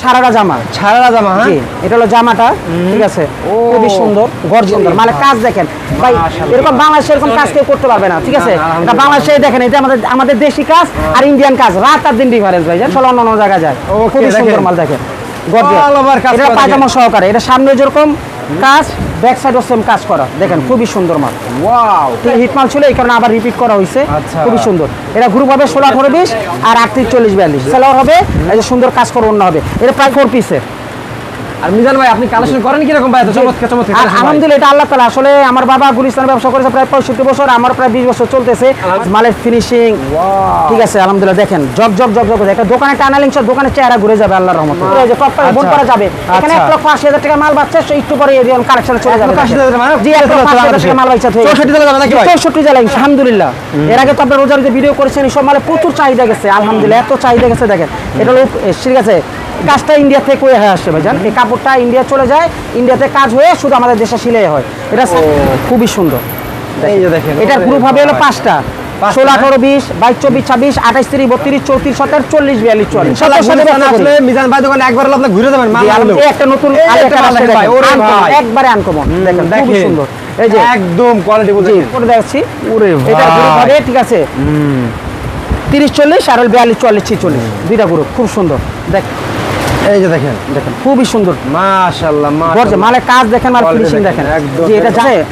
সারারা জামা। জামা হ্যাঁ? জি এটা হলো জামাটা ঠিক আছে? খুবই সুন্দর মানে কাজ দেখেন ভাই এরকম বাংলাদেশে এরকম কাজ কেউ করতে পারবে না ঠিক আছে? এটা বাংলাদেশে দেখেন এটা আমাদের আমাদের দেশি কাজ আর ইন্ডিয়ান কাজ রাত আর দিন ডিফারেন্স ভাই জান চলো অন্য অন্য জায়গায় যায় খুবই সুন্দর মাল দেখেন গর্জ কাজ এটা পায়জামা সহকারে এটা সামনে যেরকম কাজ ব্যাক সাইড ও সেম কাজ করা। দেখেন খুবই সুন্দর মাল। ওয়াও হিট মাল ছিল এই কারণে আবার রিপিট করা হয়েছে আচ্ছা। খুবই সুন্দর। এটা গ্রুপ হবে ষোলো আঠারো বিশ আর আটত্রিশ চল্লিশ বিয়াল্লিশ। সেলার হবে এই যে সুন্দর কাজ করে অন্য হবে। এটা প্রায় ফোর পিসের আর মিজান ভাই আপনি কালেকশন করেন কি রকম ভাই? এত চমৎকার চমৎকার? আলহামদুলিল্লাহ এটা আল্লাহ আসলে আমার বাবা গুলিস্তান ব্যবসা করেছে প্রায় পঁয়ষট্টি বছর আমার প্রায় বিশ বছর চলতেছে। মালের ফিনিশিং ঠিক আছে আলহামদুলিল্লাহ দেখেন জব জব জব জব একটা দোকানে টানালিং সব দোকানের চেহারা ঘুরে যাবে আল্লাহর রহমত। এই যে টপ বোন আচ্ছা। করা যাবে। এখানে আচ্ছা। লক্ষ আশি হাজার টাকা মাল বাচ্চা একটু পরে এরিয়ন কালেকশনে চলে যাবে লক্ষ আশি হাজার মানে জি লক্ষ আশি হাজার টাকা মাল বাচ্চা জেলা যাবে নাকি ভাই? জেলায় আলহামদুলিল্লাহ। এর আগে তো আপনার রোজারিতে ভিডিও করেছেন এই সব মালে প্রচুর চাহিদা গেছে আলহামদুলিল্লাহ এত চাহিদা গেছে দেখেন। এটা ঠিক আছে কাজটা ইন্ডিয়া থেকে হয়ে আসছে ভাইজান। এই কাপড়টা ইন্ডিয়া চলে যায় ইন্ডিয়াতে কাজ হয়ে শুধু আমাদের দেশে সিলাই হয়। এটা খুবই সুন্দর। এটার গ্রুপ হবে হলো পাঁচটা। ষোলো? আঠারো বিশ বাইশ চব্বিশ ছাব্বিশ আঠাইশ তিরিশ বত্রিশ চৌত্রিশ সতেরো চল্লিশ বিয়াল্লিশ চল্লিশ মিজান ভাই দোকানে একবার আপনি ঘুরে যাবেন একটা নতুন। একবারে আনকমন। দেখেন খুবই সুন্দর। এই যে একদম কোয়ালিটি করে দেখাচ্ছি। এটা গ্রুপ হবে ঠিক আছে? তিরিশ চল্লিশ আর বিয়াল্লিশ চল্লিশ ছিচল্লিশ। দুইটা গ্রুপ খুব সুন্দর। দেখ। এই যে দেখেন দেখেন খুবই সুন্দর। মাশাআল্লাহ মাশাআল্লাহ। মালের কাজ দেখেন মাল ফিনিশিং দেখেন, দেখেন। এটা জানে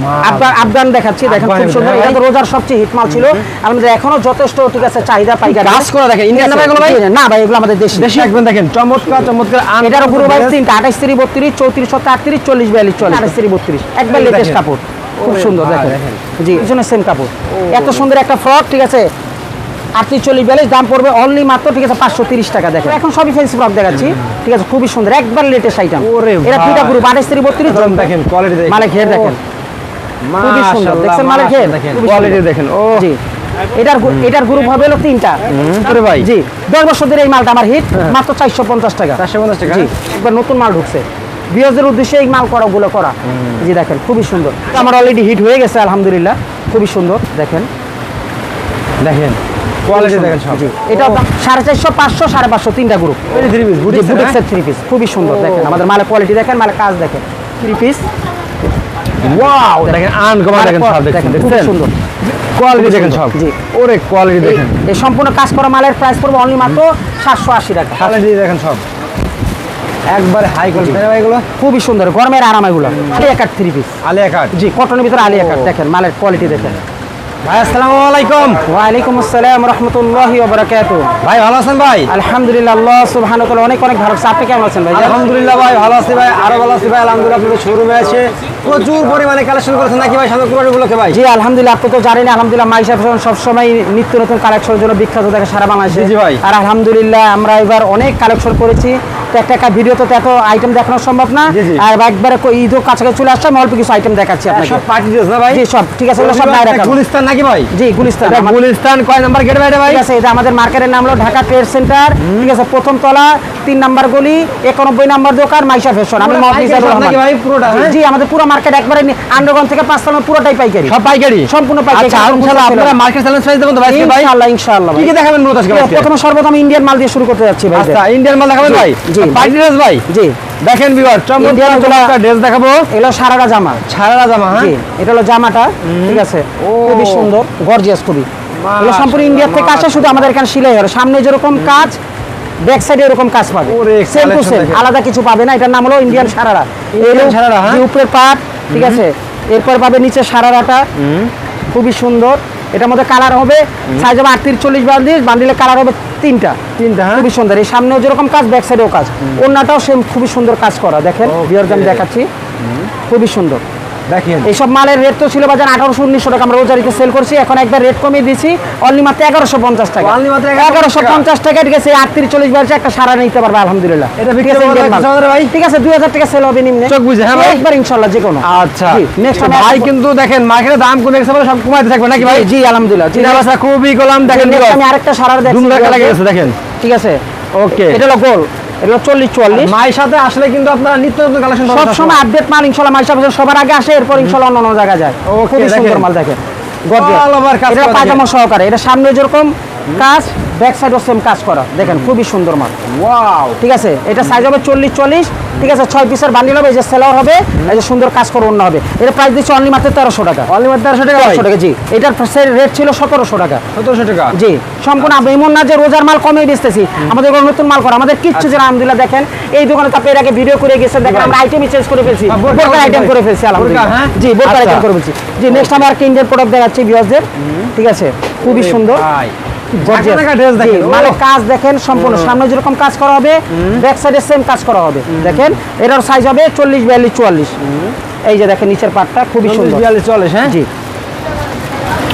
মাল। আফগান আফগান দেখাচ্ছি দেখেন খুব সুন্দর। এটা তো রোজার সবচেয়ে হিট মাল ছিল। আমাদের এখনও যথেষ্ট ঠিক আছে চাহিদা পাইকারি। কাজ করা দেখেন, Indian না ভাই এগুলো ভাই? জি, না ভাই এগুলো আমাদের দেশি। দেশি একদম দেখেন চমৎকার চমৎকার আন- এটারও ভাই তিনটা আঠাইশ তিরিশ বত্রিশ চৌত্রিশ সত্তর আটত্রিশ চল্লিশ বিয়াল্লিশ চল্লিশ আঠাইশ তিরিশ একবার লেটেস্ট কাপড়। খুব সুন্দর দেখেন। দেখেন। জি পিছনে সেম কাপড়। এত সুন্দর একটা ফ্রক ঠিক আছে? আটত্রিশ চল্লিশ বিয়াল্লিশ দাম পড়বে অনলি মাত্র ঠিক আছে পাঁচশো তিরিশ টাকা দেখেন। এখন সবই ফেন্সি ফ্রক দেখাচ্ছি। ঠিক আছে খুবই সুন্দর একবার লেটেস্ট আইটেম এটা। দুইটা গ্রুপ আঠাইশ তিরিশ বত্রিশ দেখেন কোয়ালিটি মালে ঘের দেখেন। খুবই সুন্দর। দেখছেন মালের ঘের? কোয়ালিটি দেখেন ও। জি। এটার এটার গ্রুপ হবে হলো তিনটা। ওরে ভাই। জি। দশ বছর ধরে এই মালটা আমার হিট মাত্র চারশো পঞ্চাশ টাকা। 450 টাকা? একবার নতুন মাল ঢুকছে। বিয়জের উদ্দেশ্যে এই মাল করা গুলো করা। জি দেখেন খুবই সুন্দর। আমার অলরেডি হিট হয়ে গেছে আলহামদুলিল্লাহ খুবই সুন্দর দেখেন। দেখেন কোয়ালিটি দেখেন সব। এটা সাড়ে চারশো পাঁচশো সাড়ে পাঁচশো তিনটা গ্রুপ হ্যাঁ? থ্রি পিস খুবই সুন্দর দেখেন। আমাদের মালের কোয়ালিটি দেখেন মালের কাজ দেখেন। থ্রি পিস ওয়াও দেখেন আনকমন দেখেন সব দেখেন খুব সুন্দর। কোয়ালিটি দেখেন সব। জি। ওরে কোয়ালিটি দেখেন। এই সম্পূর্ণ কাজ করা মালের প্রাইস পড়বে অনলি মাত্র সাতশো আশি টাকা। কোয়ালিটি দেখেন সব। একবারে হাই কোয়ালিটি এগুলো? খুবই সুন্দর গরমের আরাম এগুলো। Alia cut three piece Alia cut জি কটনের ভিতরে আলিয়া কাট দেখেন মালের কোয়ালিটি দেখেন। ভাই আসসালামু আলাইকুম। ওয়ালাইকুম আসসালাম রহমতুল্লাহি ওবরাকাতু ভাই ভালো আছেন ভাই? আলহামদুলিল্লাহ আল্লাহ সুবহানাহু ওয়া তাআলা অনেক অনেক ভালো আছে। আপনি কেমন আছেন ভাই? আলহামদুলিল্লাহ ভাই ভালো আছি ভাই আরও ভালো আছি ভাই আলহামদুলিল্লাহ আপনাদের শোরুমে আছে। প্রচুর পরিমাণে কালেকশন করেছেন নাকি ভাই সামনে কুরবানি উপলক্ষে ভাই? জি আলহামদুলিল্লাহ আপনি তো জানেন আলহামদুলিল্লাহ মাইশা সব সময় নিত্য নতুন কালেকশনের জন্য বিখ্যাত থাকে সারা বাংলাদেশে। জি, ভাই। আর আলহামদুলিল্লাহ আমরা এবার অনেক কালেকশন করেছি। একটা ভিডিওতে তো এত আইটেম দেখানো সম্ভব না। আর একবারে ঈদও কাছাকাছি চলে আসছে আমি অল্প কিছু আইটেম দেখাচ্ছি আপনাকে। সব পার্টি ড্রেস না ভাই? জি সব। ঠিক আছে এগুলো সব বাইরে রাখা। গুলিস্তান নাকি ভাই? জি গুলিস্তান। গুলিস্তান কয় নাম্বার গেট ভাই ভাই? ঠিক আছে এটা আমাদের মার্কেটের নাম হলো ঢাকা ট্রেড সেন্টার ঠিক আছে প্রথম তলা তিন নাম্বার গলি একানব্বই নাম্বার দোকান মাইশা ফ্যাশন আমি জি, হ্যাঁ? আমাদের পুরো মার্কেট একবারে আন্ডারগ্রাউন্ড থেকে পাঁচ তলা পুরোটাই পাইকারি। সব পাইকারি? সম্পূর্ণ পাইকারি। আচ্ছা ইনশাআল্লাহ আপনারা মার্কেট চ্যালেঞ্জ প্রাইস দেবেন তো ভাই আজকে ভাই। ইনশাআল্লাহ ইনশাআল্লাহ কি কি দেখাবেন মূলত আজকে আজকে? প্রথমে সর্বপ্রথম ইন্ডিয়ান মাল দিয়ে শুরু করতে যাচ্ছি ভাই। আচ্ছা ইন্ডিয়ান মাল দেখাবেন ভাই? জি, ভাই জি। দেখেন বিবার চমৎকার Indian গুলা- চমৎকার ড্রেস দেখাবো। এগুলো সারারা জামা। ছাড়া জামা হ্যাঁ? এটা হলো জামাটা ঠিক আছে? ও। খুবই সুন্দর গর্জিয়াস খুবই। এগুলো সম্পূর্ণ মাশাআল্লাহ, ইন্ডিয়া থেকে আসে শুধু আমাদের এখানে সিলাই হয়। সামনে যেরকম কাজ ব্যাক সাইডে এরকম কাজ পাবে। সেম টু সেম আলাদা কিছু পাবে না। এটার নাম হলো ইন্ডিয়ান সারারা। Indian সারারা, হ্যাঁ? উপরের পাট ঠিক আছে? এরপর পাবে নিচে সারারাটা। খুবই সুন্দর। এটার মধ্যে কালার হবে সাইজ হবে আটত্রিশ চল্লিশ বান্ডিল বান্ডিলে কালার হবে তিনটা। তিনটা হ্যাঁ? খুবই সুন্দর। এই সামনেও যেরকম কাজ ব্যাক সাইডেও কাজ। অন্যটাও সেম খুবই সুন্দর কাজ করা। দেখেন. বিয়ার দেখাচ্ছি। খুবই সুন্দর। দেখেন। এইসব মালের রেট তো ছিল বাজার আঠারোশো উনিশশো টাকা। আমরা রোজারিতে সেল করছি। এখন একবার রেট কমিয়ে দিয়েছি। অনলি মাত্র এগারোশো পঞ্চাশ টাকা। মাত্র এগারোশো পঞ্চাশ টাকা। ঠিক আছে। আটত্রিশ চল্লিশ বাজছে একটা সারা নিতে পারবে আলহামদুলিল্লাহ। এটা ঠিক আছে, ভাই? ঠিক আছে দুই হাজার টাকা সেল হবে নিম্নে। চোখ বুঝে, হ্যাঁ একবার ইনশাল্লাহ যে কোনো। আচ্ছা। নেক্সট ভাই কিন্তু দেখেন মার্কেটে দাম কোন এক্সে বলে সব কমাইতে থাকবে নাকি ভাই? জি, আলহামদুলিল্লাহ। চিনা বাসা খুবই গোলাম দেখেন আমি আরেকটা সারার গেছে দেখেন। ঠিক আছে? ওকে এটা হলো গোল এটা চল্লিশ চুয়াল্লিশ। মায়ের সাথে আসলে কিন্তু আপনারা নিত্য নতুন কালেকশন সব সময় আপডেট ইনশাল্লাহ মাইশা ফসল সবার আগে আসে এরপর ইনশাল্লাহ অন্য অন্য জায়গায় যায়। খুবই সুন্দর মাল দেখেন। পায়জামা সহকারে এটা সামনে যেরকম কাজ ব্যাক সাইডও সেম কাজ করা। দেখেন খুবই সুন্দর মাল। ওয়াও ঠিক আছে? এটা সাইজ হবে চল্লিশ চল্লিশ। ঠিক আছে? ছয় পিসের বান্ডিল হবে এই যে সেলার হবে এই যে সুন্দর কাজ করে অন্য হবে। এটা প্রাইস দিচ্ছে অনলি মাত্র তেরোশো টাকা। অনলি মাত্র তেরোশো টাকা? তেরোশো টাকা জি। এটার রেট ছিল সতেরোশো টাকা। সতেরোশো টাকা? জি। সম্পূর্ণ আমি এমন না যে রোজার মাল কমে বেচতেছি। আমাদের কোনো নতুন মাল করা। আমাদের কিচ্ছু যেন আলহামদুলিল্লাহ দেখেন এই দোকানে তো এর আগে ভিডিও করে গেছে দেখেন আমরা আইটেমই চেঞ্জ করে ফেলছি। হ্যাঁ, বোরকার আইটেম করে ফেলছি আলহামদুলিল্লাহ। হ্যাঁ? জি বোরকার আচ্ছা। আইটেম করে ফেলছি। জি নেক্সট আমি আর ইন্ডিয়ান প্রোডাক্ট দেখাচ্ছি ভিউয়ারদের ঠিক আছে? খুবই সুন্দর। মানে কাজ দেখেন সম্পূর্ণ। সামনে যেরকম কাজ করা হবে ব্যাক সাইডে সেম কাজ করা হবে। দেখেন এটার সাইজ হবে চল্লিশ বিয়াল্লিশ চুয়াল্লিশ। এই যে দেখেন নিচের পাটটা খুবই সুন্দর। বিয়াল্লিশ চল্লিশ হ্যাঁ? জি।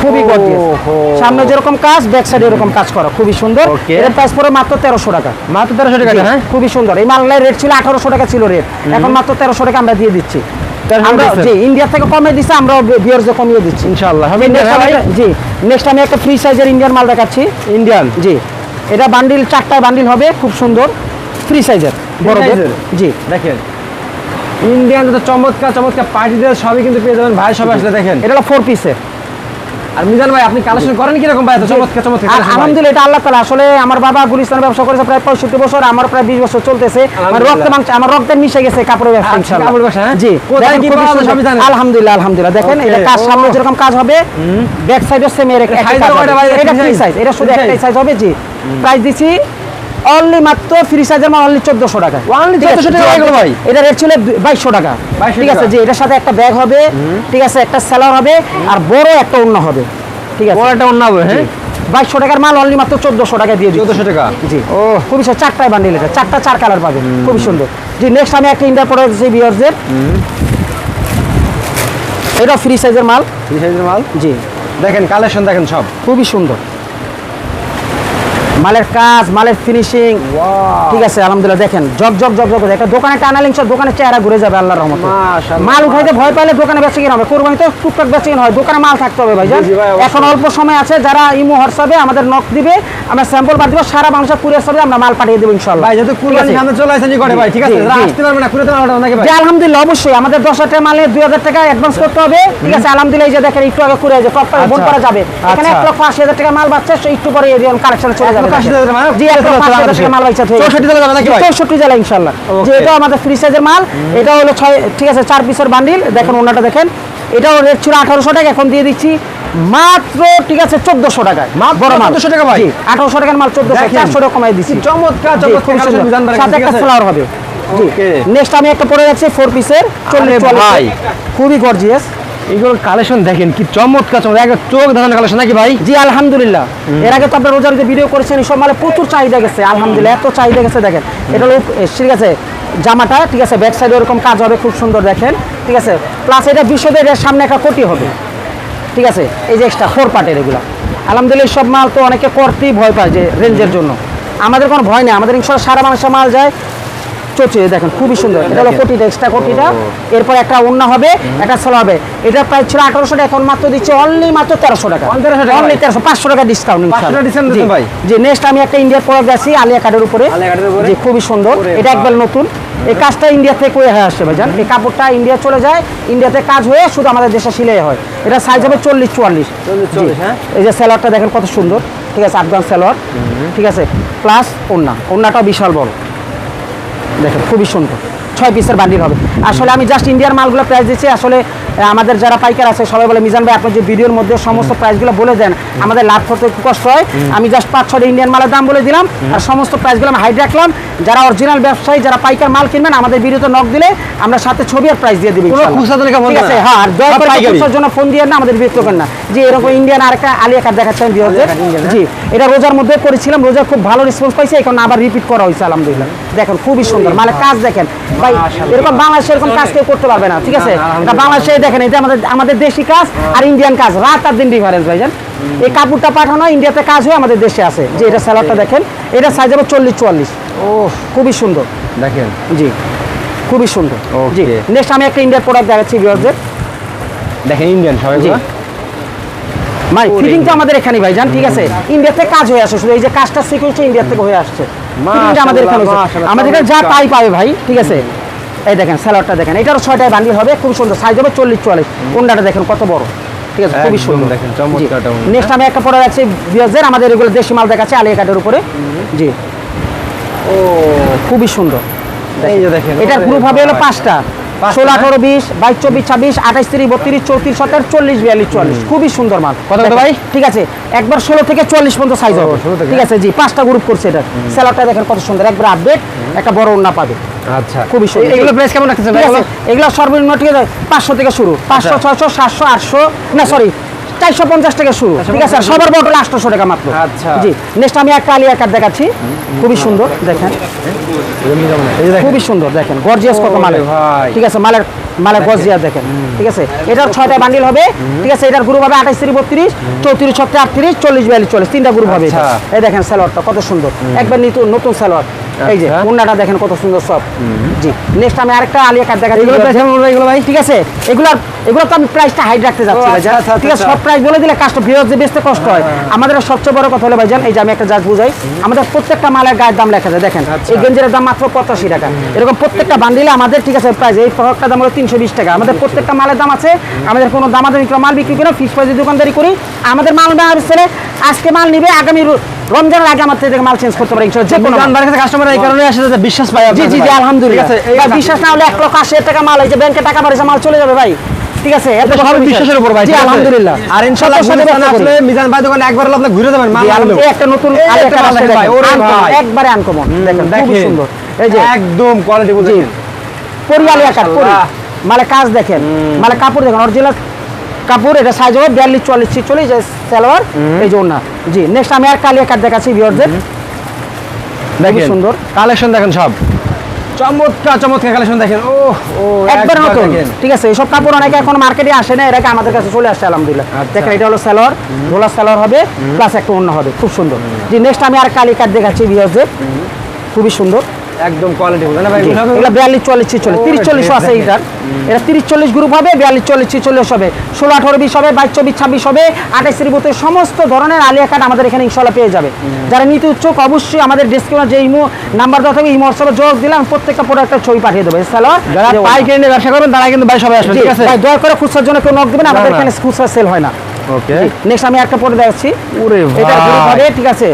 খুবই গর্জিয়াস সামনে যেরকম কাজ ব্যাক সাইডে এরকম কাজ করা। খুবই সুন্দর. এর প্রাইস পড়ে মাত্র তেরোশো টাকা। মাত্র তেরোশো টাকা হ্যাঁ? খুবই সুন্দর। এই মালের রেট ছিল আঠারোশো টাকা ছিল রেট এখন মাত্র তেরোশো টাকা আমরা দিয়ে দিচ্ছি। 1300 আমরা? জি ইন্ডিয়া থেকে কমে দিচ্ছে আমরা ভিউয়ার্সে কমিয়ে দিচ্ছি ইনশাআল্লাহ। জি নেক্সট আমি একটা ফ্রি সাইজের ইন্ডিয়ান মাল দেখাচ্ছি। ইন্ডিয়ান জি এটা বান্ডিল চারটা বান্ডিল হবে খুব সুন্দর। ফ্রি সাইজের বড় জি। দেখেন। ইন্ডিয়ান তো চমৎকার চমৎকার পার্টি ড্রেস সবই কিন্তু পেয়ে যাবেন। ভাই সবাই আসলে দেখেন। এটা হলো ফোর পিসের আর মিজান ভাই আপনি কালেকশন করেন কীরকম ভাই এত চমৎকার চমৎকার? আলহামদুলিল্লাহ এটা আল্লাহ তাআলা আসলে আমার বাবা গুলিস্তানে ব্যবসা করেছে প্রায় পঁয়ষট্টি বছর আমার প্রায় বিশ বছর চলতেছে আমার রক্ত মাংস আমার রক্তের মিশে গেছে কাপড়ের ব্যবসা আচ্ছা, ইনশাআল্লাহ। ব্যবসা, হ্যাঁ? জি কোথায় কি পাওয়া। সবই জানেন? আলহামদুলিল্লাহ আলহামদুলিল্লাহ দেখেন এটা কাজ সামনে যেরকম কাজ হবে ব্যাক সাইডও সেম এর একটা ভাই? এটা ফ্রি সাইজ এটা শুধু একটাই সাইজ হবে জি প্রাইস দিছি অনলি মাত্র ফ্রি সাইজের মাল অনলি চোদ্দশো টাকা। ঠিক 1400 টাকা এগুলো ভাই? এটা রেট ছিল বাইশশো টাকা। 2200 ঠিক আছে। জি এটার সাথে একটা ব্যাগ হবে ঠিক আছে একটা স্যালার হবে আর বড় একটা অন্য হবে। ঠিক আছে। বড় একটা অন্য হবে হ্যাঁ? বাইশশো টাকার মাল অনলি মাত্র চোদ্দশো টাকা দিয়ে চোদ্দশো টাকা? জি। ও। খুবই সুন্দর চারটায় বান্ডিল এটা। চারটা চার কালার পাবে খুবই সুন্দর। জি নেক্সট আমি একটা ইন্ডিয়ার প্রোডাক্ট দিচ্ছি বিয়ার্সের এটা ফ্রি সাইজের মাল। এই সাইজের মাল? জি। দেখেন কালেকশন দেখেন সব। খুবই সুন্দর। মালের কাজ মালের ফিনিশিং ঠিক আছে আলহামদুলিল্লাহ দেখেন জগ জগ জগ জগ একটা দোকানে টানালিং সব দোকানের চেহারা ঘুরে যাবে আল্লাহর রহমতে। মাল উঠাইতে ভয় পাইলে দোকানে বেঁচে কিনা হবে কোরবানি তো টুকটাক বেঁচে কিনা হয় দোকানে মাল থাকতে হবে ভাই। এখন অল্প সময় আছে যারা ইমো হোয়াটসঅ্যাপে আমাদের নক দিবে আমরা স্যাম্পল পাঠিয়ে দেবো সারা মানুষের কুরিয়ার সাথে আমরা মাল পাঠিয়ে দেবো ইনশাল্লাহ ভাই যেহেতু কুরবানি? সামনে চলে আসেন করে ভাই ঠিক আছে? আসতে পারবে না কুড়িতে পারবে নাকি ভাই? আলহামদুলিল্লাহ অবশ্যই। আমাদের দশ হাজার টাকা মালে দুই হাজার টাকা অ্যাডভান্স করতে হবে। ঠিক আছে আলহামদুলিল্লাহ এই যে দেখেন একটু আগে করে যে টপ বোন আচ্ছা। করা যাবে। এখানে এক আচ্ছা। লক্ষ আশি হাজার টাকা মাল বাচ্চা একটু পরে এরকম কালেকশন চলে যাবে। চৌষট্টি জেলা ইনশাল্লাহ যে এটা আমাদের ফ্রি সাইজের মাল এটা হলো ছয় ঠিক আছে চার পিসের বান্ডিল দেখেন ওনাটা দেখেন। এটাও রেট ছিল আঠারোশো টাকা এখন দিয়ে দিচ্ছি মাত্র ঠিক আছে চোদ্দশো টাকায়। মাত্র বড় মাল। 1400 টাকা ভাই? আঠারোশো টাকার মাল চোদ্দশো চারশো টাকা কমাই দিচ্ছি চমৎকার সাথে একটা ফ্লাওয়ার হবে। নেক্সট আমি একটা পরে যাচ্ছি ফোর পিসের চল্লিশ। খুবই গর্জিয়াস এইগুলো কালেকশন দেখেন কি চমৎকার চমৎকার। চোখ দেখানোর কালেকশন নাকি ভাই? জি আলহামদুলিল্লাহ। এর আগে তো আপনার রোজার যে ভিডিও করেছেন সব মালে প্রচুর চাহিদা গেছে। আলহামদুলিল্লাহ এত চাহিদা গেছে দেখেন। এটা হলো ঠিক আছে জামাটা ঠিক আছে ব্যাক সাইডে এরকম কাজ হবে খুব সুন্দর দেখেন। ঠিক আছে প্লাস এটা বিশ্বদের সামনে একটা কোটি হবে। ঠিক আছে এই যে এক্সট্রা ফোর পার্টের এগুলো। আলহামদুলিল্লাহ সব মাল তো অনেকে করতেই ভয় পায় যে রেঞ্জের জন্য। আমাদের কোনো ভয় নেই আমাদের ইনশাল্লাহ সারা মানুষের মাল যায় চলছে দেখেন খুবই সুন্দর। এটা হলো কোটিটা এক্সট্রা কোটিটা। এরপর একটা অন্য হবে একটা সেল হবে। এটা প্রায় ছিল আঠারোশো টাকা এখন মাত্র দিচ্ছে অনলি মাত্র তেরোশো টাকা। 1300 টাকা অনলি তেরোশো পাঁচশো টাকা ডিসকাউন্ট 500 টাকা discount দিচ্ছেন ভাই? যে নেক্সট আমি একটা ইন্ডিয়ার প্রোডাক্ট আছি আলিয়া কার্ডের উপরে? জি খুবই সুন্দর। এটা একবার নতুন। এই কাজটা ইন্ডিয়া থেকে হয়ে আসছে ভাইজান। এই কাপড়টা ইন্ডিয়া চলে যায় ইন্ডিয়াতে কাজ হয়ে শুধু আমাদের দেশে সিলাই হয়। এটা সাইজ হবে চল্লিশ চুয়াল্লিশ। 40, 40, হ্যাঁ? এই যে স্যালোয়ারটা দেখেন কত সুন্দর। ঠিক আছে আফগান স্যালোয়ার ঠিক আছে প্লাস ওন্না ওন্নাটা বিশাল বড়। দেখেন খুবই সুন্দর। ছয় পিসের বান্ডিল হবে। আসলে আমি জাস্ট ইন্ডিয়ার মালগুলো প্রাইস দিচ্ছি। আসলে আমাদের যারা পাইকার আছে সবাই বলে মিজান ভাই আপনি যে ভিডিওর মধ্যে সমস্ত প্রাইসগুলো বলে দেন আমাদের লাভ করতে একটু কষ্ট হয়। আমি জাস্ট পাঁচ ছটা ইন্ডিয়ান মালের দাম বলে দিলাম। আর সমস্ত প্রাইসগুলো আমি হাইড রাখলাম। যারা অরিজিনাল ব্যবসায়ী যারা পাইকার মাল কিনবেন আমাদের ভিডিওতে নক দিলে আমরা সাথে ছবি আর প্রাইস দিয়ে দিবি ঠিক আছে? হ্যাঁ আর দয়া করে খুচরার জন্য ফোন দিয়ে না আমাদের বিরক্ত করেন না। যে এরকম ইন্ডিয়ান আরেকটা আলিয়া কার্ড card হ্যাঁ? জি এটা রোজার মধ্যে করেছিলাম রোজার খুব ভালো রেসপন্স পাইছে এখন আবার রিপিট করা হয়েছে আলহামদুলিল্লাহ। দেখেন খুবই সুন্দর। মানে কাজ দেখেন। ভাই এরকম বাংলাদেশে এরকম কাজ কেউ করতে পারবে না ঠিক আছে? এটা বাংলাদেশে দেখেন এটা আমাদের আমাদের দেশি কাজ আর ইন্ডিয়ান কাজ রাত আর দিন ডিফারেন্স ভাইজান এই কাপড়টা পাঠানো ইন্ডিয়াতে কাজ হয়ে আমাদের দেশে আছে। যে এটা স্যালাডটা দেখেন এটা সাইজ হবে চল্লিশ চুয়াল্লিশ। ও খুবই সুন্দর। দেখেন। জি। খুবই সুন্দর। জি। নেক্সট আমি একটা ইন্ডিয়ার প্রোডাক্ট দেখাচ্ছি ভিউয়ারদের দেখেন ইন্ডিয়ান সবাই জি। ভাই ওরে ফিটিং তো আমাদের এখানে ভাই জান ঠিক আছে? ইন্ডিয়াতে কাজ হয়ে আসে শুধু এই যে কাজটা সিকুয়েন্সটা ইন্ডিয়া থেকে হয়ে আসছে। ফিটিংটা আমাদের এখানে আমাদের এখানে যা। তাই পাবে ভাই ঠিক আছে? এই দেখেন স্যালাডটা দেখেন। এটারও ছয়টায় বান্ডিল হবে খুব সুন্দর। সাইজ হবে চল্লিশ চুয়াল্লিশ। কোনটা দেখেন? কত বড়? ঠিক আছে খুবই সুন্দর। দেখেন, নেক্সট আমি একটা পরে রাখছি বিয়াজের আমাদের এগুলো দেশি মাল দেখাচ্ছে আলিয়া কাটের উপরে। জি। ও। খুবই সুন্দর। এটার গ্রুপ হবে হলো পাঁচটা, ষোলো? আঠারো বিশ বাইশ চব্বিশ ছাব্বিশ আঠাইশ তিরিশ বত্রিশ চৌত্রিশ সতেরো চল্লিশ বিয়াল্লিশ চল্লিশ খুবই সুন্দর মাল। কথা ভাই? ঠিক আছে একবার ষোলো থেকে চল্লিশ পর্যন্ত সাইজ হবে। ঠিক আছে জি পাঁচটা গ্রুপ করছে এটা। স্যালাডটা দেখেন কত সুন্দর একবার আপডেট একটা বড় ওন্না পাবে। আচ্ছা। খুবই সুন্দর। এগুলো প্রাইস কেমন রাখতেছেন এগুলো? সর্বনিম্ন ঠিক আছে পাঁচশো থেকে শুরু। পাঁচশো আচ্ছা। ছয়শো সাতশো আটশো না সরি চারশো পঞ্চাশ টাকা শুরু। ঠিক আছে? সবার বটল আটশোশো টাকা মাত্র। আচ্ছা। জি। নেক্সট আমি একটা আলিয়া কার্ড দেখাচ্ছি। খুবই সুন্দর দেখেন। খুবই সুন্দর দেখেন। গর্জিয়াস কত মালের। ঠিক আছে? মালের মালের গর্জিয়াস দেখেন। ঠিক আছে? এটার ছয়টা বান্ডিল হবে। ঠিক আছে? এটার গ্রুপ হবে আঠাইশ তিরিশ বত্রিশ চৌত্রিশ ছত্রিশ আটত্রিশ চল্লিশ বিয়াল্লিশ চল্লিশ। তিনটা গ্রুপ হবে আচ্ছা। এই দেখেন স্যালোয়ারটা কত সুন্দর। একবার নতুন নতুন স্যালোয়ার এই যে আচ্ছা। দেখেন কত সুন্দর সব। জি নেক্সট আমি আরেকটা আলিয়া কার্ড দেখাচ্ছি। এগুলো কেমন এগুলো ভাই। ঠিক আছে? এগুলো এগুলো তো আমি প্রাইসটা হাইড রাখতে যাচ্ছি ভাইজান। আচ্ছা, আচ্ছা, ঠিক আছে? আচ্ছা। সব প্রাইস বলে দিলে কাস্টমার ভিউয়ার যে বেচতে কষ্ট হয়। আমাদের সবচেয়ে বড় কথা হলো ভাইজান এই যে আমি একটা জাজ বুঝাই। আমাদের প্রত্যেকটা মালের গায়ের দাম লেখা যায় দেখেন। এই গেঞ্জের দাম মাত্র পঁচাশি টাকা। এরকম প্রত্যেকটা বান্ডিলে আমাদের ঠিক আছে প্রাইস এই ফরকটা দাম হলো তিনশো বিশ টাকা। আমাদের প্রত্যেকটা মালের দাম আছে। আমাদের কোনো দামাদামি করে মাল বিক্রি করে ফিক্স প্রাইসে দোকানদারি করি। আমাদের মাল না ছেড়ে আজকে মাল নিবে আগামী রমজানের আগে আমার থেকে মাল চেঞ্জ করতে পারে যে কোনো। কাছে কাস্টমার এই কারণে আসে বিশ্বাস পায় জি জি জি আলহামদুলিল্লাহ। ভাই, বিশ্বাস না হলে লক্ষ আশি হাজার টাকা মাল এই যে ব্যাংকে টাকা বাড়িছে মাল চলে যাবে ভাই। ঠিক আছে এত এটা বড় সব বিশ্বাস। বিশ্বাসের উপর ভাই জি আলহামদুলিল্লাহ। আর ইনশাআল্লাহ সত্যের সাথে গুলিস্তানে ব্যবসা করি। আসলে মিজান ভাই দোকানে একবার হলে আপনি ঘুরে যাবেন মাল জি, একটা নতুন আরেকটা মাল আসছে ভাই, ওরে ভাই। একবারে আনকমন। দেখেন খুব সুন্দর। এই যে একদম কোয়ালিটি জি বুঝেন পরিয়ালি আকার পরি। মানে কাজ দেখেন মানে কাপড় দেখেন অরিজিনাল কাপড় এটা সাইজ হবে বিয়াল্লিশ চুয়াল্লিশ ছিচল্লিশ সালোয়ার এই যে ওনা জি নেক্সট আমি আর কালিয়া কাট দেখাচ্ছি ভিউয়ারদের দেখেন সুন্দর। কালেকশন দেখেন সব। চমৎকার চমৎকার কালেকশন দেখেন। ও ও একবার নতুন। ঠিক আছে এইসব কাপড় অনেকে এখন মার্কেটে আসে না এরাকে আমাদের কাছে চলে আসছে আলহামদুলিল্লাহ। আচ্ছা। দেখেন এটা হলো সালোয়ার ধোলা সালোয়ার হবে প্লাস একটা অন্য হবে। খুব সুন্দর। জি নেক্সট আমি আর কালি দেখাচ্ছি খুবই সুন্দর। একদম কোয়ালিটি না ভাই আছে এটা তিরিশ চল্লিশ গ্রুপ হবে বিয়াল্লিশ চল্লিশ ছিচল্লিশ হবে। ষোলো আঠারো বিশ হবে বাইশ চব্বিশ ছাব্বিশ হবে আঠাইশ ত্রিবতে সমস্ত ধরনের আলিয়া কার্ড আমাদের এখানে পেয়ে যাবে। যারা নিতে উচ্চক অবশ্যই আমাদের যে ইমো নাম্বার দেওয়া থাকবে ইমো হোয়াটসঅ্যাপে যোগ দিলাম প্রত্যেকটা প্রোডাক্টের ছবি পাঠিয়ে দেবে। স্যালোয়ার যারা পাইকারি নিয়ে ব্যবসা করবেন তারা কিন্তু ভাই সবাই আসবে ঠিক আছে? ভাই দয়া করে খুচরার জন্য কেউ নক দেবেন আমাদের। এখানে খুচরা সেল হয় না। ওকে নেক্সট আমি একটা পরে দেখাচ্ছি। ওরে এটা গ্রুপ হবে ঠিক আছে?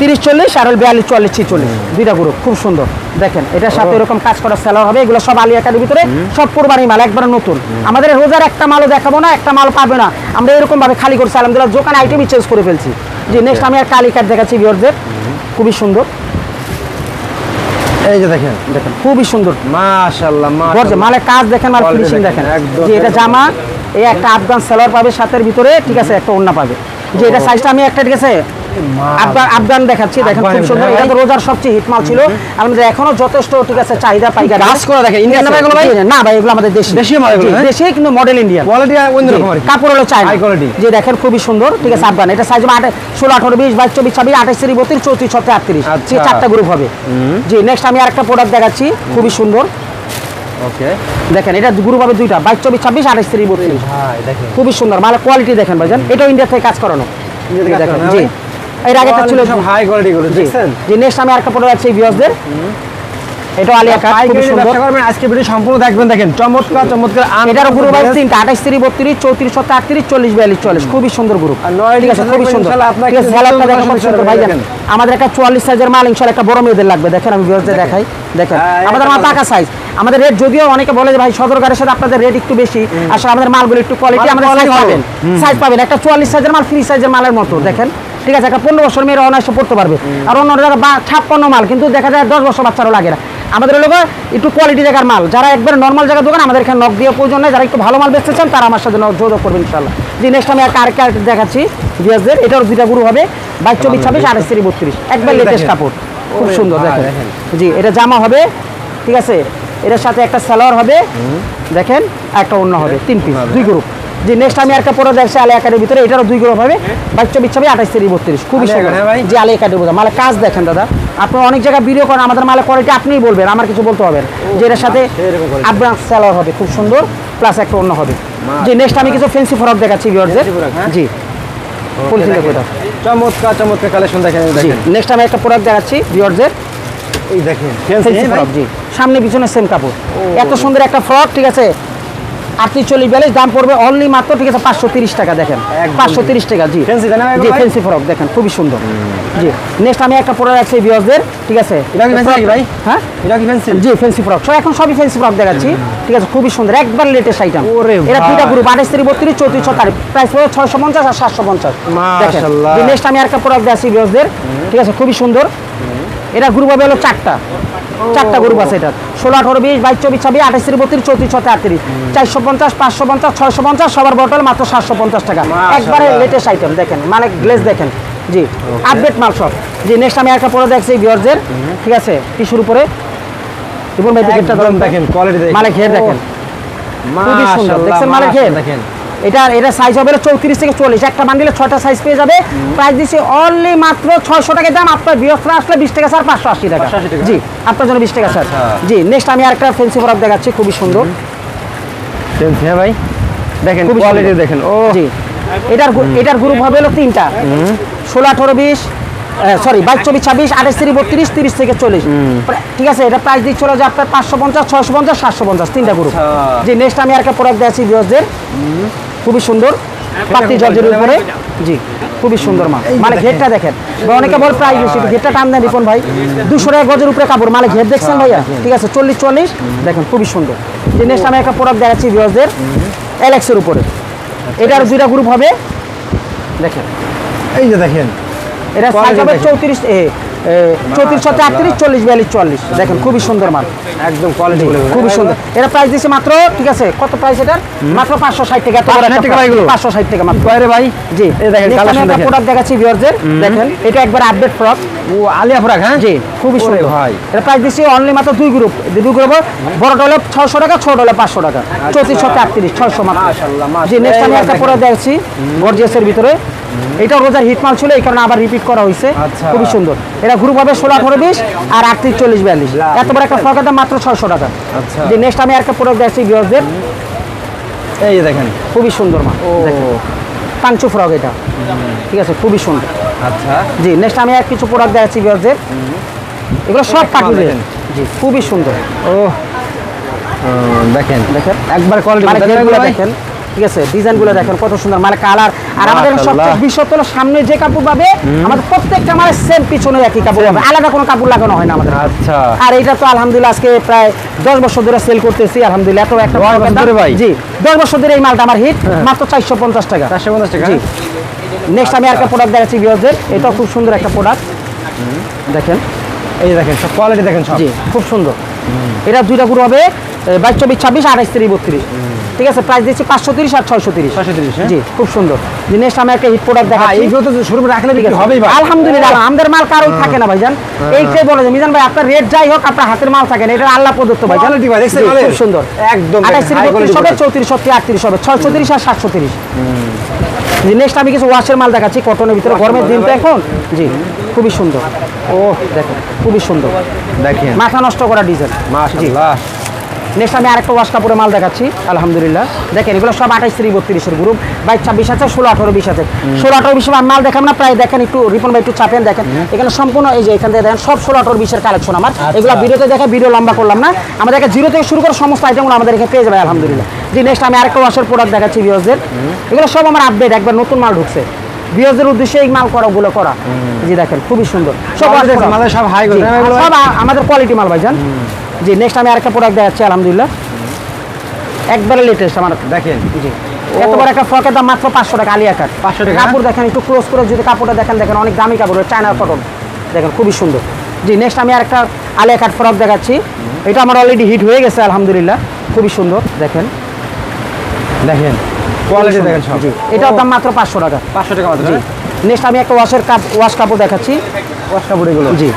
তিরিশ চল্লিশ আর হলো বিয়াল্লিশ চল্লিশ ছিচল্লিশ। দুইটা গ্রুপ খুব সুন্দর। দেখেন এটার সাথে এরকম কাজ করা সেলার হবে এগুলো সব আলিয়া কার্ডের ভিতরে সব কোরবানি মাল একবার নতুন। আমাদের রোজার একটা মালও দেখাবো না একটা মাল পাবে না। আমরা এরকম ভাবে খালি করছি আলহামদুলিল্লাহ দোকান আইটেমই চেঞ্জ করে ফেলছি। যে নেক্সট আমি একটা আলি কার্ড দেখাচ্ছি ভিওরদের খুবই সুন্দর। এই যে দেখেন। দেখেন খুবই সুন্দর। মাশাআল্লাহ গর্জে মাশাআল্লাহ মালের কাজ দেখেন মাল ফিনিশিং দেখেন, যে এটা জামা এই একটা আফগান সেলার পাবে সাথের ভিতরে ঠিক আছে একটা ওন্না পাবে। যে এটা সাইজটা আমি একটা ঠিক আছে আফগান আফগান দেখাচ্ছি দেখেন খুব সুন্দর। এটা তো রোজার সবচেয়ে হিট মাল ছিল। আমাদের এখনও যথেষ্ট ঠিক আছে চাহিদা পাইকারি কাজ করা দেখেন, Indian না এগুলো ভাই? না ভাই এগুলো আমাদের দেশি। দেশীয় মাল এগুলো, হ্যাঁ? দেশি কিন্তু মডেল ইন্ডিয়ান কোয়ালিটি অন্যরকম আর কাপড় হলো চাই quality। যে দেখেন খুবই সুন্দর। ঠিক আছে আফগান। এটা সাইজ আট ষোলো আঠারো বিশ বাইশ চব্বিশ ছাব্বিশ আঠাশ তিরিশ বত্রিশ চৌত্রিশ ছত্রিশ আটত্রিশ। আচ্ছা। চারটা গ্রুপ হবে। জি নেক্সট আমি আরেকটা প্রোডাক্ট দেখাচ্ছি। খুবই সুন্দর। ওকে। দেখেন এটা গ্রুপ হবে দুইটা। বাইশ চব্বিশ ছাব্বিশ আঠাশ তিরিশ বত্রিশ। দেখেন। খুবই সুন্দর। মানে কোয়ালিটি দেখেন ভাইজান এটাও ইন্ডিয়া থেকে কাজ করানো। ইন্ডিয়া থেকে কাজ দেখেন জি? এর আগে একটা ছিল সব হাই কোয়ালিটি গুলো দেখছেন? জি নেক্সট আমি আরেকটা প্রোডাক্ট আছে ভিউয়ার্সদের এটাও আলিয়া কাট নিয়ে সুন্দর। করবেন আজকে ভিডিও সম্পূর্ণ দেখবেন দেখেন। চমৎকার চমৎকার গ্রুপ আছে তিনটা আঠাশ তিরিশ বত্রিশ চৌত্রিশ সত্তর আটত্রিশ চল্লিশ বিয়াল্লিশ চল্লিশ। খুবই সুন্দর গ্রুপ ঠিক আছে খুবই সুন্দর। ইনশাআল্লাহ ঠিক আছে নতুন দেখেন সুন্দর ভাই দেখেন। আমাদের একটা চুয়াল্লিশ সাইজের মাল ইনশাল্লাহ একটা বড় মেয়েদের লাগবে। দেখেন আমি ভিউয়ার্সদের দেখাই। দেখেন হ্যাঁ, আমাদের এটা মাল পাকা সাইজ আমাদের রেট যদিও অনেকে বলে যে ভাই সদরকারের সাথে আপনাদের রেট একটু বেশি। আসলে আমাদের মালগুলো একটু কোয়ালিটি আমাদের সাইজ পাবেন। সাইজ পাবেন। একটা চুয়াল্লিশ সাইজের মাল ফ্রি সাইজের মালের মতো। দেখেন ঠিক আছে একটা পনেরো বছর মেয়েরা অনায়াসে পড়তে পারবে। আর অন্য জায়গায় ছাপ্পান্ন মাল কিন্তু দেখা যায় দশ বছর বাচ্চারও লাগে না। আমাদের লোক একটু কোয়ালিটি জায়গার মাল। যারা একবার নর্মাল জায়গার দোকান আমাদের এখানে নক দিয়ে প্রয়োজন নেই। যারা একটু ভালো মাল বেচতে চান তারা আমার সাথে যোগাযোগ করবেন ইনশাল্লাহ জি নেক্সট আমি একটা আরেকটা দেখাচ্ছি বিয়াসদের এটার দুইটা গুরু হবে বাইশ চব্বিশ ছাব্বিশ আঠাশ তিরিশ বত্রিশ। একবার লেটেস্ট কাপড়। খুব সুন্দর দেখেন। জি এটা জামা হবে ঠিক আছে? এটার সাথে একটা সালোয়ার হবে দেখেন একটা অন্য হবে তিন পিস দুই গ্রুপ জি নেক্সট আমি একটা পরে দেখছি আলিয়া কার্ডের ভিতরে এটারও দুই গ্রুপ হবে। বাইশ চব্বিশ ছাব্বিশ আঠাশ তিরিশ বত্রিশ। খুবই সুন্দর। হ্যাঁ? জি আলিয়া কার্ডের বোঝা। মালের কাজ দেখেন দাদা। আপনার অনেক জায়গায় ভিডিও করেন আমাদের মালে কোয়ালিটি আপনিই বলবেন আমার কিছু বলতে হবে যে এটার সাথে quality। আব্রান সালোয়ার হবে খুব সুন্দর প্লাস একটা অন্য হবে। যে নেক্সট আমি কিছু ফেন্সি ফরক দেখাচ্ছি frock, হ্যাঁ? জি। ফুল চমৎকার চমৎকার কালেকশন দেখেন নেক্সট আমি একটা প্রোডাক্ট দেখাচ্ছি ভিউয়ারদের এই দেখেন। ফেন্সি ফ্রক জি। সামনে পিছনে সেম কাপড়। এত সুন্দর একটা ফ্রক ঠিক আছে? আটত্রিশ চল্লিশ বিয়াল্লিশ দাম পড়বে অনলি মাত্র ঠিক আছে পাঁচশো তিরিশ টাকা দেখেন। পাঁচশো তিরিশ টাকা জি। জি ফেন্সি ফ্রক দেখেন খুবই সুন্দর। জি নেক্সট আমি একটা পরে রাখছি বিয়াসদের ঠিক আছে? ভাই? হ্যাঁ? জি ফেন্সি ফ্রক সব এখন সবই ফেন্সি ফ্রক দেখাচ্ছি ঠিক আছে খুবই সুন্দর একবার লেটেস্ট আইটেম এটা। দুইটা গ্রুপ আঠাশ তিরিশ বত্রিশ চৌত্রিশ ছত্রিশ প্রাইস পড়বে ছয়শো পঞ্চাশ আর সাতশো পঞ্চাশ। দেখেন নেক্সট আমি আরেকটা প্রোডাক্ট দেখাচ্ছি বিয়াসদের ঠিক আছে খুবই সুন্দর। এটা গ্রুপ হবে হলো চারটা। চারটা গ্রুপ আছে এটা ষোলো আঠারো বিশ বাইশ চব্বিশ ছাব্বিশ আঠাশ তিরিশ বত্রিশ চৌত্রিশ ছত্রিশ আটত্রিশ চারশো পঞ্চাশ পাঁচশো পঞ্চাশ ছয়শো পঞ্চাশ সবার বটল মাত্র সাতশো পঞ্চাশ টাকা। একবারে লেটেস্ট আইটেম দেখেন মানে গ্লেজ দেখেন। জি আপডেট মাল সব। জি নেক্সট আমি একটা পরে দেখছি বিয়ার্সের ঠিক আছে? টিস্যুর উপরে? রিপন ভাই দেখেন কোয়ালিটি মানে ঘের দেখেন। খুবই সুন্দর। দেখছেন মানে ঘের? দেখেন এটা এটা সাইজ হবে চৌত্রিশ থেকে চল্লিশ। একটা বান্ডিলে ছয়টা সাইজ পেয়ে যাবে। প্রাইস দিচ্ছি অনলি মাত্র ছয়শো টাকা দাম। আপনার বৃহস্পতি আসলে বিশ টাকা স্যার পাঁচশো আশি টাকা। জি আপনার জন্য বিশ টাকা স্যার আচ্ছা। জি নেক্সট আমি আরেকটা ফেন্সি ফ্রক দেখাচ্ছি খুবই সুন্দর। হ্যাঁ ভাই? দেখেন কোয়ালিটি দেখেন ও জি এটার এটার গ্রুপ হবে হলো তিনটা। ষোলো আঠারো বিশ সরি বাইশ চব্বিশ ছাব্বিশ আঠাশ তিরিশ বত্রিশ তিরিশ থেকে চল্লিশ। ঠিক আছে এটা প্রাইস দিচ্ছে হলো যে আপনার পাঁচশো পঞ্চাশ ছয়শো পঞ্চাশ সাতশো পঞ্চাশ তিনটা গ্রুপ আচ্ছা। জি নেক্সট আমি আরেকটা প্রোডাক্ট দেখাচ্ছি বিয়সদের খুবই সুন্দর পাতি জর্জের উপরে। জি খুবই সুন্দর মাল। মানে ঘেরটা দেখেন। অনেকে বল প্রাইস বেশি ঘেরটা টান দেন রিপন ভাই। দুশো টাকা গজের উপরে কাপড়। মানে ঘের দেখছেন ভাইয়া? ঠিক আছে চল্লিশ চল্লিশ। দেখেন খুবই সুন্দর। যে নেক্সট আমি একটা প্রোডাক্ট দেখাচ্ছি বিয়সদের অ্যালেক্সের উপরে। এটার দুইটা গ্রুপ হবে। দেখেন। এই যে দেখেন। এটা সাইজ হবে চৌত্রিশ চৌত্রিশ ছত্রিশ আটত্রিশ চল্লিশ বিয়াল্লিশ চুয়াল্লিশ। দেখেন খুবই সুন্দর মাল। একদম কোয়ালিটি খুবই সুন্দর। এটা প্রাইস দিচ্ছে মাত্র ঠিক আছে কত প্রাইস এটার? মাত্র পাঁচশো ষাট টাকা 560 টাকা এগুলো? পাঁচশো ষাট টাকা মাত্র। কয় ভাই। জি। এই দেখেন Next আমি কালেকশন একটা দেখেন প্রোডাক্ট দেখাচ্ছি ভিউয়ারদের দেখেন এটা একবার আপডেট ফ্রক ও আলিয়া ফরাক হ্যাঁ? জি খুবই সুন্দর। ভাই। এটা প্রাইস দিচ্ছি অনলি মাত্র দুই গ্রুপ দুই গ্রুপ বড়টা হলে ছশো টাকা ছোট হলে পাঁচশো টাকা। চৌত্রিশ ছত্রিশ আটত্রিশ ছয়শো মাত্র। জি নেক্সট আমি একটা প্রোডাক্ট দেখাচ্ছি গর্জিয়াসের ভিতরে। এটা রোজার হিট মাল ছিল এই কারণে আবার রিপিট করা হয়েছে। আচ্ছা। খুবই সুন্দর। এটা গ্রুপ হবে ষোলো আঠারো বিশ আর আটত্রিশ চল্লিশ বিয়াল্লিশ। এত বড় একটা ফ্রকের দাম মাত্র ছয়শো টাকা। আচ্ছা। যে নেক্সট আমি একটা প্রোডাক্ট দেখাচ্ছি ভিউয়ারদের এই যে দেখেন। খুবই সুন্দর মা পাঞ্চু ফ্রক এটা। ঠিক আছে খুবই সুন্দর। আচ্ছা। জি নেক্সট আমি আর কিছু প্রোডাক্ট দেখাচ্ছি ভিউয়ারদের এগুলো সব দেখেন। জি খুবই সুন্দর। ও। ও, দেখেন। দেখেন একবার কোয়ালিটি মানে দেখেন। ঠিক আছে? ডিজাইনগুলো দেখেন কত সুন্দর মানে কালার আর আমাদের সবচেয়ে বিশ্বত হলো সামনে যে কাপড় পাবে আমাদের প্রত্যেকটা মানে সেম পিছনে একই কাপড় পাবে। আলাদা কোনো কাপড় লাগানো হয় না আমাদের। আচ্ছা। আর এটা তো আলহামদুলিল্লাহ আজকে প্রায় দশ বছর ধরে সেল করতেছি আলহামদুলিল্লাহ। এত একটা ভাই? জি দশ বছর ধরে এই মালটা আমার হিট মাত্র চারশো পঞ্চাশ টাকা। চারশো পঞ্চাশ টাকা? জি। নেক্সট আমি একটা প্রোডাক্ট দেখাচ্ছি ভিউয়ারদের এটাও খুব সুন্দর একটা প্রোডাক্ট দেখেন। এই দেখেন সব কোয়ালিটি দেখেন সব। জি খুব সুন্দর। এটা দুইটা গ্রুপ হবে বাইশ চব্বিশ ছাব্বিশ আঠাশ তিরিশ বত্রিশ। ঠিক আছে প্রাইস দিচ্ছি পাঁচশো তিরিশ আর ছয়শো তিরিশ। 630, হ্যাঁ? জি খুব সুন্দর। জি নেক্সট আমি একটা হিট প্রোডাক্ট হ্যাঁ এইগুলো তো শুরু রাখলে ঠিক ভাই। আলহামদুলিল্লাহ আমাদের মাল কারোই থাকে না ভাইজান। এইটাই বলে যে মিজান ভাই আপনার রেট যাই হোক আপনার হাতের মাল থাকে না এটা আল্লাহ প্রদত্ত Quality ভাই, দেখছেন খুব সুন্দর। একদম আঠাশ তিরিশ হবে চৌত্রিশ আটত্রিশ হবে ছয়শো তিরিশ আর সাতশো তিরিশ। নেক্সট আমি কিছু ওয়াশের মাল দেখাচ্ছি কটনের ভিতরে গরমের দিন তো এখন। জি খুবই সুন্দর। ও দেখেন। খুবই সুন্দর। দেখেন। মাথা নষ্ট করা ডিজাইন। মাশাআল্লাহ। নেক্সট আমি আরেকটা ওয়াশ কাপড়ের মাল দেখাচ্ছি। আলহামদুলিল্লাহ। দেখেন এগুলো সব আঠাইশ তিরিশ বত্রিশের গ্রুপ বাইশ ছাব্বিশ আছে ষোলো আঠারো বিশ আছে। ষোলো আঠারো বিশ মাল দেখাম না প্রায় দেখেন একটু রিপন ভাই একটু চাপেন দেখেন। এখানে সম্পূর্ণ এই যে এখান থেকে দেখেন সব ষোলো আঠারো বিশের কালেকশন আমার। এগুলো ভিডিওতে দেখে ভিডিও লম্বা করলাম না। আমাদের এখানে জিরো থেকে শুরু করে সমস্ত আইটেমগুলো আমাদের এখানে পেয়ে যাবে আলহামদুলিল্লাহ। জি নেক্সট আমি আরেকটা ওয়াশের প্রোডাক্ট দেখাচ্ছি ভিওসদের এগুলো সব আমার আপডেট একবার নতুন মাল ঢুকছে। ভিওসদের উদ্দেশ্যে এই মাল করা। ওগুলো করা জি দেখেন খুবই সুন্দর। সব সব এগুলো। সব আমাদের কোয়ালিটি মাল ভাইজান। জি নেক্সট আমি আরেকটা প্রোডাক্ট দেখাচ্ছি আলহামদুলিল্লাহ। একবারে লেটেস্ট আমার। দেখেন। জি। এত বড় একটা ফ্রকের দাম মাত্র পাঁচশো টাকা আলিয়া কাট 500 টাকা? কাপড় দেখেন একটু ক্লোজ করে যদি কাপড়টা দেখেন দেখেন অনেক দামি কাপড় চায়নার কটন দেখেন খুবই সুন্দর। জি নেক্সট আমি আরেকটা আলিয়া কাট ফ্রক দেখাচ্ছি। এটা আমার অলরেডি হিট হয়ে গেছে আলহামদুলিল্লাহ। খুবই সুন্দর দেখেন। দেখেন। কোয়ালিটি দেখেন সব। এটার দাম মাত্র পাঁচশো টাকা। পাঁচশো টাকা মাত্র নেক্সট আমি একটা ওয়াশের কাপ ওয়াশ কাপড় দেখাচ্ছি। ওয়াশ কাপড় এগুলো জি।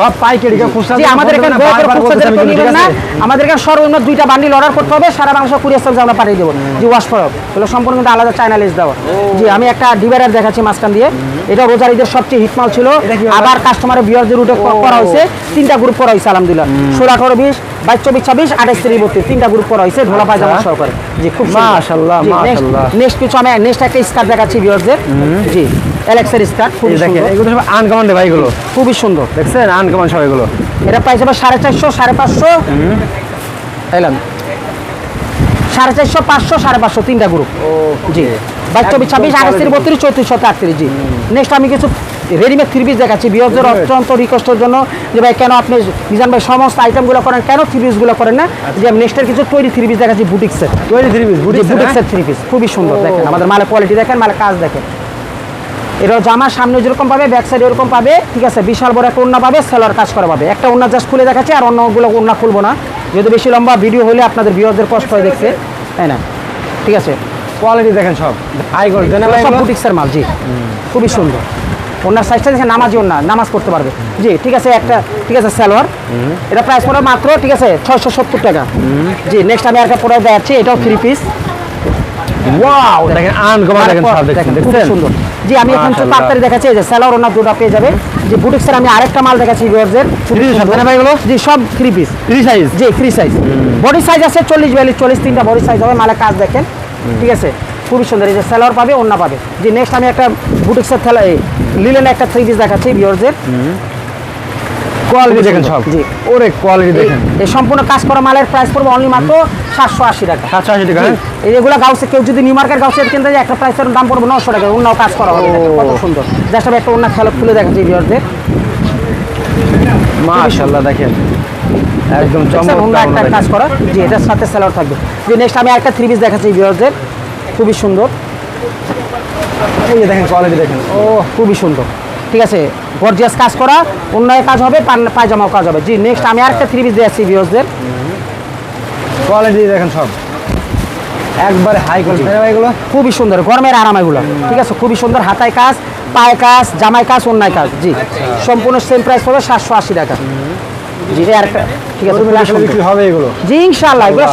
সব পাইকারি খুচরা আমাদের এখানে দয়া করে বারবার খুচরা বলতেছি আমি দিয়ে কিন্তু, নেবেন ঠিক না আছে? আমাদের এখানে সর্বনিম্ন দুইটা বান্ডিল অর্ডার করতে হবে সারা বাংলাদেশ কুরিয়ার সার্ভিস আমরা পাঠিয়ে দেবো। ওয়াশ এগুলো সম্পূর্ণ কিন্তু আলাদা চায়না লিস্ট দেওয়া। জি আমি একটা ডিভাইডার দেখাচ্ছি মাঝখান দিয়ে। এটা রোজার ঈদের সবচেয়ে হিটমাল ছিল? আবার কাস্টমারের বিয়ারদের রুটে করা হয়েছে। তিনটা গ্রুপ করা হয়েছে আলহামদুলিল্লাহ। ষোলো আঠারো বিশ। বাইশ চব্বিশ ছাব্বিশ আঠাশ তিরিশ বত্রিশ। তিনটা গ্রুপ করা হয়েছে ধোলা পায়জামা আচ্ছা। সহকারে। জি খুব মাশাআল্লাহ, মাশাআল্লাহ। নেক্সট কিছু আমি নেক্সট একটা স্কার্ট দেখাচ্ছি বিয়ারদের জি এলেক্সের স্কার্ট খুবই দেখেন সুন্দর। এগুলো সব আনকমন ভাই এগুলো। খুবই সুন্দর। দেখছেন? আনকমন সব এগুলো। এটা প্রাইস সাড়ে চারশো সাড়ে পাঁচশো। এলাম সাড়ে চারশো পাঁচশো সাড়ে পাঁচশো তিনটা গ্রুপ জি। বাইশ চব্বিশ ছাব্বিশ আঠাশ quality বত্রিশ চৌত্রিশ শত আটত্রিশ জি। নেক্সট আমি কিছু রেডিমেড থ্রি পিস দেখাচ্ছি বিহজের অত্যন্ত রিকোয়েস্টের জন্য যে ভাই কেন আপনি মিজান ভাই সমস্ত আইটেমগুলো করেন কেন থ্রি পিসগুলো করেন না? যে আমি নেক্সটের কিছু তৈরি থ্রি পিস দেখাচ্ছি বুটিক্সের টোয়েন্টি থ্রি পিস বুটি বুটিক্সের থ্রি পিস খুবই সুন্দর দেখেন আমাদের মালের কোয়ালিটি দেখেন মালের কাজ দেখেন। এটাও জামার সামনে যেরকম পাবে ব্যাক সাইড এরকম পাবে ঠিক আছে? বিশাল বড় একটা ওন্না পাবে সেলার কাজ করা পাবে। একটা ওন্না জাস্ট খুলে দেখাচ্ছি আর অন্যগুলো ওন্না খুলবো না। যেহেতু বেশি লম্বা ভিডিও হলে আপনাদের বিয়রদের কষ্ট হয় দেখতে। তাই না? ঠিক আছে? কোয়ালিটি দেখেন সব। হাই ভাই সব বুটিক্সের মাল জি। খুবই সুন্দর। ওনার সাইজটা দেখে নামাজি ওনা নামাজ পড়তে পারবে। জি ঠিক আছে একটা ঠিক আছে সালোয়ার। এটা প্রাইস পড়ে মাত্র ঠিক আছে ছয়শো সত্তর টাকা। জি নেক্সট আমি একটা প্রোডাক্ট দেখাচ্ছি এটাও থ্রি পিস ওয়াও দেখেন আনকমন দেখেন সব দেখেন দেখেন খুব সুন্দর। জি আমি এখন। তাড়াতাড়ি দেখাচ্ছি এই যে ওনার দুটো পেয়ে যাবে। যে বুটিক্সের আমি আরেকটা মাল দেখাচ্ছি ভাই? জি সব থ্রি পিস থ্রি সাইজ জি সাইজ বডি সাইজ আছে চল্লিশ বিয়াল্লিশ চল্লিশ তিনটা বডি সাইজ হবে মালের কাজ দেখেন। ঠিক আছে খুবই সুন্দর। এই যে সেলার পাবে অন্য পাবে। জি নেক্সট আমি একটা বুটিক্সের থেলা লিলেন একটা থ্রি পিস দেখাচ্ছি ভিউয়ারদের কোয়ালিটি দেখেন সব। জি। ওরে কোয়ালিটি দেখেন। এই সম্পূর্ণ কাজ করা মালের প্রাইস পড়বে অনলি মাত্র সাতশো আশি টাকা। 780 টাকা। হ্যাঁ? এই যেগুলো গাউসে কেউ যদি নিউ মার্কেট গাউসে কিনতে যায় একটা প্রাইসের দাম পড়বে নশো টাকা অন্য কাজ করা হবে। কত সুন্দর। জাস্ট আমি একটা অন্য খেলা খুলে দেখাচ্ছি ভিউয়ারদের মাশাআল্লাহ দেখেন। একদম অন্য একটা কাজ করা। জি এটার সাথে সেলার থাকবে। যে নেক্সট আমি একটা থ্রি পিস দেখাচ্ছি ভিউয়ারদের খুবই সুন্দর। এই যে দেখেন কোয়ালিটি দেখেন। ও খুবই সুন্দর। ঠিক আছে গর্জিয়াস কাজ করা অন্য কাজ হবে পায়জামাও কাজ হবে। জি নেক্সট আমি আরেকটা থ্রি পিস দিয়েছি ভিউয়ারদের কোয়ালিটি দেখেন সব। একবারে হাই কোয়ালিটি এগুলো? খুবই সুন্দর গরমের আরাম এগুলো। ঠিক আছে খুবই সুন্দর হাতায় কাজ পায়ে কাজ জামাই কাজ অন্যায় কাজ। জি সম্পূর্ণ সেম প্রাইস পড়বে সাতশো আশি টাকা।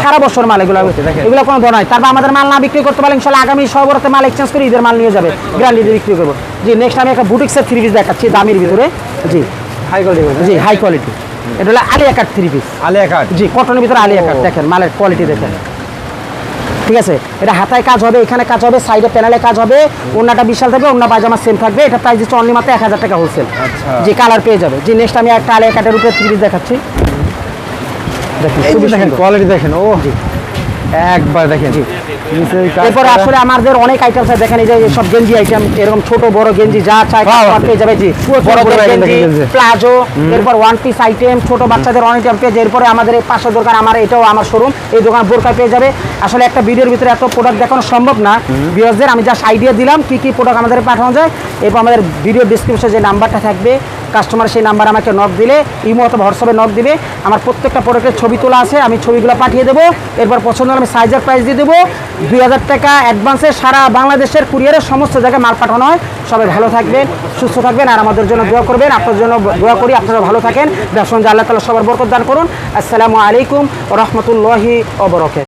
সারা বছর মাল এগুলো দেখেন। এগুলো কোনো ধর নয় তারপর আমাদের মাল না বিক্রি করতে পারলে ইনশাল্লাহ আগামী সবরতে মাল এক্সচেঞ্জ করে ঈদের মাল নিয়ে যাবে। বিক্রি করব। জি নেক্সট আমি একটা বুটিক্সের থ্রি পিস দেখাচ্ছি দামের ভিতরে। জি। হাই কোয়ালিটি জি হাই কোয়ালিটি এটা হলো Alia cut three piece Alia cut জি কটনের ভিতরে আলিয়া কাট দেখেন মালের কোয়ালিটি দেখেন। ঠিক আছে? এটা হাতায় কাজ হবে এখানে কাজ হবে সাইডে প্যানেলে কাজ হবে ওনাটা বিশাল থাকবে ওনা পায়জামা সেম থাকবে এটা প্রাইস দিচ্ছে অনলি মাত্র এক হাজার টাকা হোলসেল আচ্ছা। যে কালার পেয়ে যাবে। যে নেক্সট আমি একটা আলিয়া কাটের উপরে থ্রি দেখাচ্ছি। দেখেন। কোয়ালিটি দেখেন ও একবার দেখেন এরপরে আসলে আমাদের অনেক আইটেম আছে দেখেন এই যে সব গেঞ্জি আইটেম এরকম ছোট বড় গেঞ্জি যা চাই পেয়ে যাবে জি। প্লাজো এরপর ওয়ান পিস আইটেম ছোট বাচ্চাদের অনেক আইটেম পেয়ে এরপরে আমাদের এই পাশের দোকান আমার এটাও আমার শোরুম এই দোকান বোরকা পেয়ে যাবে। আসলে একটা ভিডিওর ভিতরে এত প্রোডাক্ট দেখানো সম্ভব না। ভিউয়ারদের আমি জাস্ট আইডিয়া দিলাম কি কি প্রোডাক্ট আমাদের পাঠানো যায় এরপর আমাদের ভিডিও ডিসক্রিপশনে যে নাম্বারটা থাকবে কাস্টমার সেই নাম্বার আমাকে নক দিলে, ইমো অথবা হোয়াটসঅ্যাপে নক দিবে। আমার প্রত্যেকটা প্রোডাক্টের ছবি তোলা আছে, আমি ছবিগুলো পাঠিয়ে দেবো। এরপর পছন্দ আমি সাইজের প্রাইস দিয়ে দেবো। দুই হাজার টাকা অ্যাডভান্সে সারা বাংলাদেশের কুরিয়ারের সমস্ত জায়গায় মাল পাঠানো হয়। সবাই ভালো থাকবেন, সুস্থ থাকবেন আর আমাদের জন্য দোয়া করবেন। আপনার জন্য দোয়া করি, আপনারা ভালো থাকেন। ব্যবসা আল্লাহ তালা সবার বরকত দান করুন। আসসালামু আলাইকুম রহমতুল্লাহি ওবরকাত